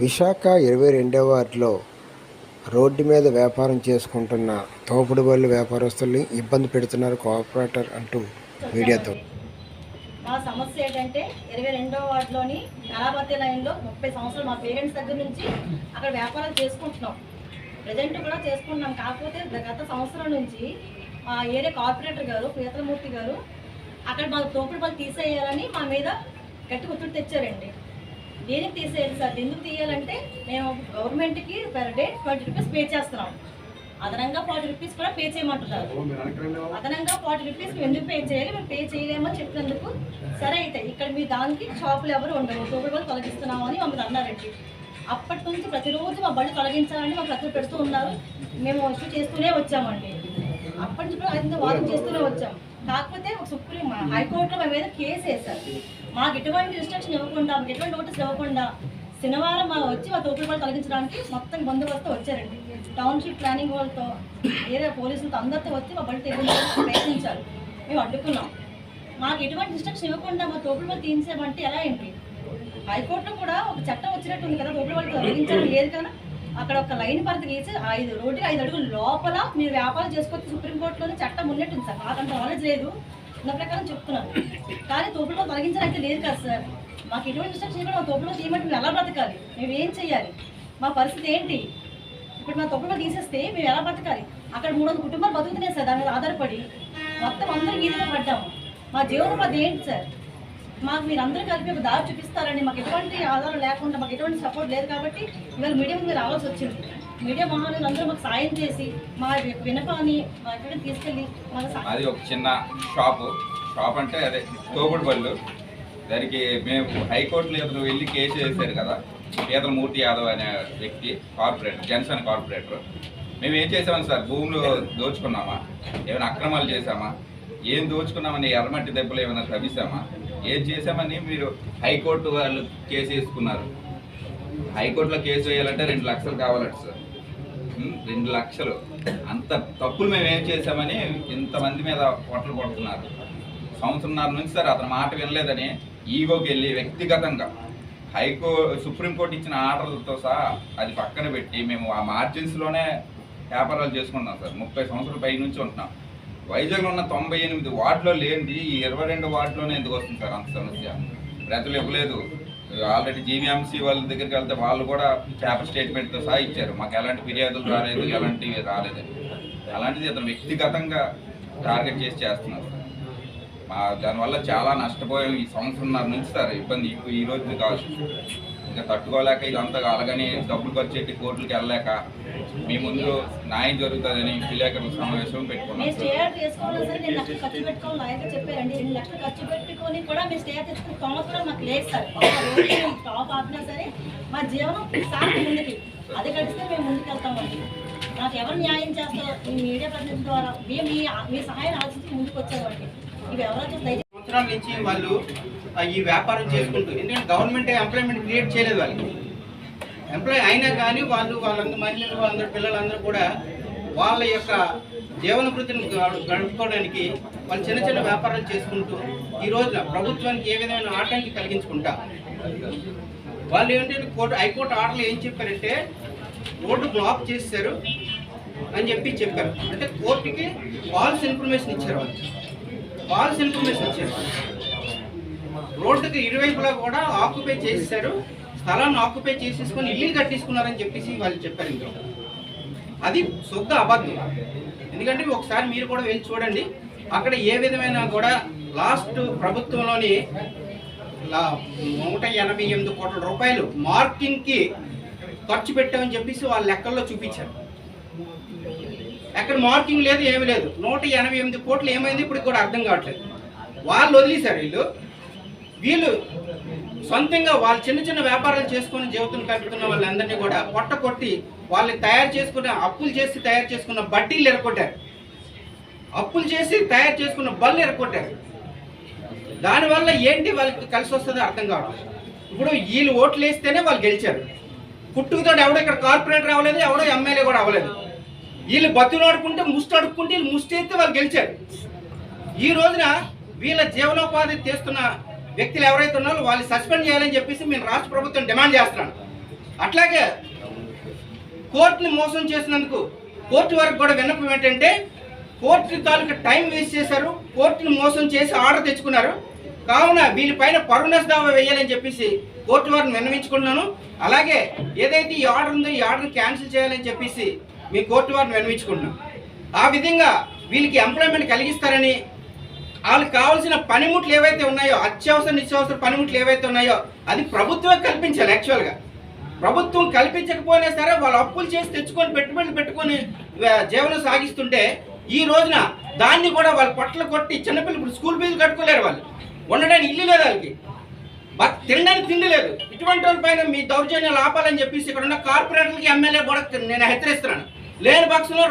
విశాఖ ఇరవై రెండవ వార్డులో రోడ్డు మీద వ్యాపారం చేసుకుంటున్న తోపుడు బళ్ళు వ్యాపారస్తుల్ని ఇబ్బంది పెడుతున్నారు కోఆపరేటర్ అంటూ మీడియాతో. మా సమస్య ఏంటంటే ఇరవై రెండవ వార్డులోని కళాపతి లైన్లో ముప్పై సంవత్సరాలు మా పేరెంట్స్ దగ్గర నుంచి అక్కడ వ్యాపారాలు చేసుకుంటున్నాం. ప్రజెంట్ కూడా చేసుకుంటున్నాం. కాకపోతే గత సంవత్సరం నుంచి మా ఏరియా కార్పొరేటర్ గారు ప్రీతలమూర్తి గారు అక్కడ మా తోపుడు బళ్ళు తీసేయాలని మా మీద గట్టి ఒత్తిడి తెచ్చారండి. దేనికి తీసేయాలి సార్? ఎందుకు తీయాలంటే మేము గవర్నమెంట్కి per day twenty rupees pay చేస్తున్నాం. అదనంగా ఫార్టీ రూపీస్ కూడా పే చేయమంటున్నారు. అదనంగా ఫార్టీ రూపీస్ మేము ఎందుకు పే చేయాలి? మేము పే చేయలేమని చెప్పినందుకు సరే అయితే ఇక్కడ మీ దానికి షాపులు ఎవరు ఉండవు తోపుడు వాళ్ళు తొలగిస్తున్నాము అని మమ్మల్ని అన్నారండి. అప్పటి నుంచి ప్రతిరోజు మా బళ్ళు తొలగించాలని మాకు ప్రజలు పెడుతూ ఉన్నారు. మేము ఇష్యూ చేస్తూనే వచ్చామండి. అప్పటి నుంచి కూడా చేస్తూనే వచ్చాం. కాకపోతే ఒక సుప్రీం హైకోర్టులో మా మీద కేసు వేశారు. మాకు ఎటువంటి ఇన్స్ట్రక్షన్ ఇవ్వకుండా మాకు ఎటువంటి నోటీస్ ఇవ్వకుండా శనివారం మా వచ్చి మా తోపుడు వాళ్ళు తొలగించడానికి మొత్తం బందోబస్తు వచ్చారండి. టౌన్షిప్ ప్లానింగ్ వాళ్ళతో ఏరియా పోలీసులతో అందరితో వచ్చి మా బళ్ళు తెగించడానికి ప్రయత్నించారు. మేము అడ్డుకున్నాం. మాకు ఎటువంటి ఇన్స్ట్రక్షన్ ఇవ్వకుండా మా తోపుడు వాళ్ళు తీయించామంటే ఎలా ఏంటి? హైకోర్టులో కూడా ఒక చట్టం వచ్చినట్టు ఉంది కదా తోపుడు వాళ్ళు తొలగించడం లేదు కదా? అక్కడ ఒక లైన్ పరిధి గీసి ఐదు రోడ్డుకి ఐదు అడుగుల లోపల మీరు వ్యాపారం చేసుకోవచ్చు సుప్రీంకోర్టులోనే చట్టం ఉన్నట్టుంది సార్. మాకంత నాలెడ్జ్ లేదు. నా ప్రకారం చెప్తున్నాను కానీ తోపులో తొలగించడం అయితే లేదు కదా సార్. మాకు ఎటువంటి ఇన్స్ట్రక్షన్ కూడా మా తోపులో చేయమంటే మేము ఎలా బ్రతకాలి? మేము ఏం చేయాలి? మా పరిస్థితి ఏంటి? ఇప్పుడు మా తోపులో తీసేస్తే మేము ఎలా బ్రతకాలి? అక్కడ మూడు వందల కుటుంబాలు బతుకుతున్నాయి సార్ దాని మీద ఆధారపడి. మొత్తం అందరూ వీధిలో పడ్డాము. మా జీవనోపాధి ఏంటి సార్? మాకు మీరు అందరూ కలిపి ఒక దారి చూపిస్తారని మాకు ఎటువంటి ఆధారం లేకుండా మాకు ఎటువంటి సపోర్ట్ లేదు కాబట్టి ఇవాళ మీడియా మీరు రావాల్సి వచ్చింది. మీడియా మహానులు అందరూ మాకు సాయం చేసి మా వినపాన్ని మా ఎక్కడికి తీసుకెళ్ళి అది ఒక చిన్న షాపు. షాప్ అంటే అదే తోపుడు బళ్ళు దానికి మేము హైకోర్టులో ఎదురు వెళ్ళి కేసు వేశారు కదా పీతల మూర్తి యాదవ్ అనే వ్యక్తి కార్పొరేటర్ జన్సన్ కార్పొరేటర్ మేము ఏం చేసామని సార్? భూములు దోచుకున్నామా? ఏమైనా అక్రమాలు చేశామా? ఏం దోచుకున్నామని ఎర్రమట్టి దెబ్బలు ఏమైనా తవ్విసామా ఏం చేశామని మీరు హైకోర్టు వాళ్ళు కేసు వేసుకున్నారు. హైకోర్టులో కేసు వేయాలంటే రెండు లక్షలు కావాలట సార్. రెండు లక్షలు. అంత తప్పులు మేము ఏం చేసామని ఇంతమంది మీద పొట్టలు కొడుతున్నారు. సంవత్సరంన్నర నుంచి సార్ అతని మాట వినలేదని ఈగోకి వెళ్ళి వ్యక్తిగతంగా హైకో సుప్రీంకోర్టు ఇచ్చిన ఆర్డర్లతో సహా అది పక్కన పెట్టి మేము ఆ మార్జిన్స్లోనే వ్యాపారాలు చేసుకుంటున్నాం సార్. ముప్పై సంవత్సరాల పై నుంచి ఉంటున్నాం. వైజాగ్లో ఉన్న తొంభై ఎనిమిది వార్డులో లేనిది ఈ ఇరవై రెండు వార్డులోనే ఎందుకు వస్తుంది సార్ అంత సమస్య? ప్రజలు ఇవ్వలేదు. ఆల్రెడీ జీవీఎంసీ వాళ్ళ దగ్గరికి వెళ్తే వాళ్ళు కూడా పేపర్ స్టేట్మెంట్తో సహా ఇచ్చారు. మాకు ఎలాంటి ఫిర్యాదులు రాలేదు ఎలాంటివి రాలేదని అలాంటిది అతను వ్యక్తిగతంగా టార్గెట్ చేసి చేస్తున్నారు సార్. మా దానివల్ల చాలా నష్టపోయాం. ఈ సంవత్సరంన్నర నుంచి సార్ ఇబ్బంది ఈ- ఈ రోజు కాదు ఇంకా తట్టుకోలేక ఇదంతా అలాగని డబ్బులు ఖర్చు పెట్టి కోర్టులకు వెళ్ళలేక మీ ముందు న్యాయం జరుగుతుందని విలేకరుల సమావేశం పెట్టుకున్నాం మా అది గడిస్తే మేము ముందుకు వెళ్తామండి నాకు ఎవరు న్యాయం చేస్తారో ఈ మీడియా ప్రతినిధి ద్వారా మేము మీ మీ సహాయం ఆలోచించి ముందుకు దయచేసి సంవత్సరాల నుంచి వాళ్ళు ఈ వ్యాపారం చేసుకుంటూ ఎందుకంటే గవర్నమెంట్ ఎంప్లాయ్మెంట్ క్రియేట్ చేయలేదు వాళ్ళకి. ఎంప్లాయ్ అయినా కానీ వాళ్ళు వాళ్ళందరూ మహిళలు వాళ్ళందరూ పిల్లలందరూ కూడా వాళ్ళ యొక్క జీవన వృత్తిని గడుపుకోవడానికి వాళ్ళు చిన్న చిన్న వ్యాపారాలు చేసుకుంటూ ఈ రోజున ప్రభుత్వానికి ఏ విధమైన ఆటంకి కలిగించుకుంటా. వాళ్ళు ఏంటంటే కోర్టు హైకోర్టు ఆర్డర్లు ఏం చెప్పారంటే రోడ్డు బ్లాక్ చేశారు అని చెప్పి చెప్పారు. అంటే కోర్టుకి ఫాల్స్ ఇన్ఫర్మేషన్ ఇచ్చారు వాళ్ళు. ఫాల్స్ ఇన్ఫర్మేషన్ ఇచ్చారు రోడ్డుకి ఇరువైపులా కూడా ఆక్యుపై చేసేసారు స్థలాన్ని ఆక్యుపై చేసేసుకొని ఇల్లు కట్టేసుకున్నారని చెప్పేసి వాళ్ళు చెప్పారు ఇంకా అది శుద్ధ అబద్ధం. ఎందుకంటే ఒకసారి మీరు కూడా వెళ్ళి చూడండి. అక్కడ ఏ విధమైన కూడా లాస్ట్ ప్రభుత్వంలోని లా- నూట ఎనభై ఎనిమిది కోట్ల రూపాయలు మార్కింగ్కి ఖర్చు పెట్టామని చెప్పేసి వాళ్ళ లెక్కల్లో చూపించారు. ఎక్కడ మార్కింగ్ లేదు ఏమీ లేదు. నూట ఎనభై ఎనిమిది కోట్లు ఏమైంది ఇప్పుడు కూడా అర్థం కావట్లేదు. వాళ్ళు వదిలేశారు వీళ్ళు. వీళ్ళు సొంతంగా వాళ్ళు చిన్న చిన్న వ్యాపారాలు చేసుకుని జీవితం కట్టుకున్న వాళ్ళందరినీ కూడా పొట్ట కొట్టి వాళ్ళని తయారు చేసుకున్న అప్పులు చేసి తయారు చేసుకున్న బడ్డీలు ఎరగొట్టారు అప్పులు చేసి తయారు చేసుకున్న బళ్ళు ఎరగొట్టారు దానివల్ల ఏంటి వాళ్ళకి కలిసి వస్తుందో అర్థం కావట్లేదు. ఇప్పుడు వీళ్ళు ఓట్లు వేస్తేనే వాళ్ళు గెలిచారు. పుట్టుకతో ఎవడో ఇక్కడ కార్పొరేటర్ అవ్వలేదు ఎవడో ఎమ్మెల్యే కూడా అవ్వలేదు. వీళ్ళు బతులు ఆడుకుంటే ముష్టి అడుక్కుంటే వీళ్ళు ముష్టి అయితే వాళ్ళు గెలిచారు. ఈ రోజున వీళ్ళ జీవనోపాధి చేస్తున్న వ్యక్తులు ఎవరైతే ఉన్నారో వాళ్ళు సస్పెండ్ చేయాలని చెప్పేసి మేము రాష్ట్ర ప్రభుత్వం డిమాండ్ చేస్తున్నాను అట్లాగే కోర్టుని మోసం చేసినందుకు కోర్టు వరకు కూడా విన్నపం ఏంటంటే కోర్టు తాలూకు టైం వేస్ట్ చేశారు కోర్టుని మోసం చేసి ఆర్డర్ తెచ్చుకున్నారు. కావున వీళ్ళపైన పరుణస్ దావా వేయాలని చెప్పేసి కోర్టు వారిని విన్నవించుకుంటున్నాను. అలాగే ఏదైతే ఈ ఆర్డర్ ఉందో ఈ ఆర్డర్ క్యాన్సిల్ చేయాలని చెప్పేసి మీ కోర్టు వారిని వినిపించుకుంటున్నాం ఆ విధంగా వీళ్ళకి ఎంప్లాయ్మెంట్ కలిగిస్తారని వాళ్ళకి కావాల్సిన పనిముట్లు ఏవైతే ఉన్నాయో అత్యవసర నిత్యావసర పనిముట్లు ఏవైతే ఉన్నాయో అది ప్రభుత్వమే కల్పించాలి యాక్చువల్గా ప్రభుత్వం కల్పించకపోయినా సరే వాళ్ళు అప్పులు చేసి తెచ్చుకొని పెట్టుబడులు పెట్టుకొని జీవనం సాగిస్తుంటే ఈ రోజున దాన్ని కూడా వాళ్ళు పొట్టలు కొట్టి చిన్నపిల్లలు ఇప్పుడు స్కూల్ ఫీజులు కట్టుకోలేరు వాళ్ళు. ఉండడానికి ఇల్లు లేదు వాళ్ళకి. తినడానికి తిండి లేదు. ఇటువంటి వాళ్ళ పైన మీ దౌర్జన్యాలు ఆపాలని చెప్పేసి ఇక్కడ ఉన్న కార్పొరేటర్లకి ఎమ్మెల్యే కూడా నేను హెచ్చరిస్తున్నాను. లేని పక్షంలో